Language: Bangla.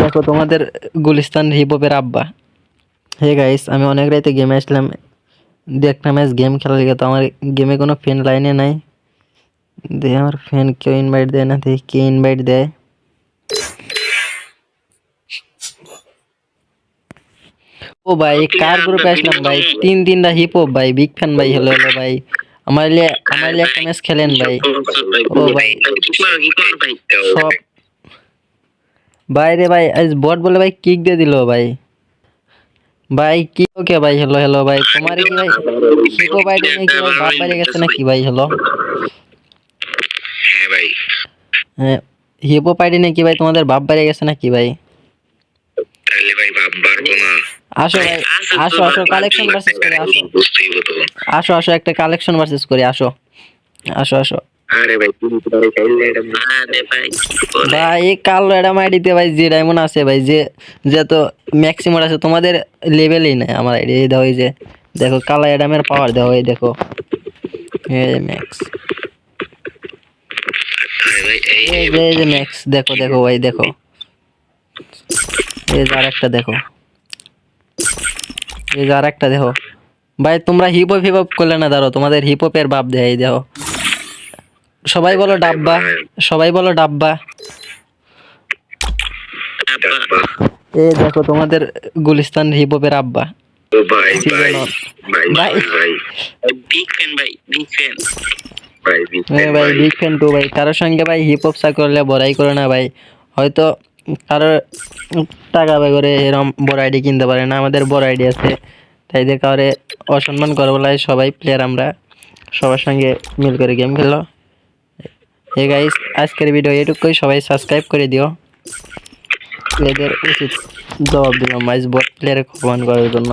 দেখো, তোমাদের গুলিস্তান হিপহপের আব্বা। হে গাইস আমি অনেক রাতে গেমে আসলাম। দু ম্যাচ গেম খেলার লিগে, তো আমার গেমে কোনো ফ্যান লাইনে নাই। দেখি আমার ফ্যান কেউ ইনভাইট দেয় না, দেখি কে ইনভাইট দেয়। ও ভাই, কার গ্রুপে আসলাম ভাই? তিন তিনটা হিপ হপ ভাই বিগ ফ্যান ভাই হলো হলো ভাই। আমার লিয়ে আমার লিয়ে একটা ম্যাচ খেলেন ভাই। ও ভাই সব বাইরে ভাই আজ বট বলে ভাই কিক দিয়ে দিল ভাই। ভাই কি ওকে ভাই? হ্যালো হ্যালো ভাই তোমার কি ভাই? হিপো ভাই নাকি ভাই বাপ বাইরে গেছে নাকি ভাই? হ্যালো। হ্যাঁ ভাই। হ্যাঁ হিপো পাইডি নাকি ভাই? তোমাদের বাপ বাইরে গেছে নাকি ভাই? তাহলে ভাই ভাব পারব না। আসো ভাই আসো আসো কালেকশন ভার্সেস করে আসো। আসো আসো একটা কালেকশন ভার্সেস করে আসো। আসো আসো। আরে ভাই ভাই কালো এটা ভাই যে ডায়মন্ড আছে ভাই যে ম্যাক্সিমাম আছে তোমাদের লেভেলই নাই আমার আইডি এই যে দেখো কালো অ্যাডামের পাওয়ার দেখো এই দেখো। এই ম্যাক্স এই এই যে এই যে ম্যাক্স দেখো দেখো ভাই দেখো। এই যে আরেকটা দেখো। এই যে আরেকটা দেখো। ভাই তোমরা হিপ হপ হিপ হপ করলে না দাঁড়ো তোমাদের হিপ হপের বাপ দেয় এই দেখো। সবাই বলো ডাব্বা সবাই বলো ডাব্বা। এই দেখো তোমাদের গুলিস্তান হিপ হপের আব্বা। ও ভাই ভাই। ভাই ভাই। ভাই ভাই। বিগ ফ্যান ভাই বিগ ফ্যান ভাই বিগ ফ্যান ভাই ভাই। বিগ ফ্যান টু ভাই। কারোর সঙ্গে ভাই হিপ হপ চা করলে বড়াই করে না ভাই। হয়তো কারোর টাকা ব্যয় করে এরম বড় আইডি কিনতে পারে না, আমাদের বড় আইডি আছে। তাই দিয়ে কাউরে অসম্মান করব লাই সবাই প্লেয়ার আমরা, সবার সঙ্গে মিল করে গেম খেলো হে গাইস আজকের ভিডিও এটুকুই, সবাই সাবস্ক্রাইব করে দিও। এদের উচিত জবাব দিলাম মাইজ বট প্লেয়ারে অপমান করার জন্য।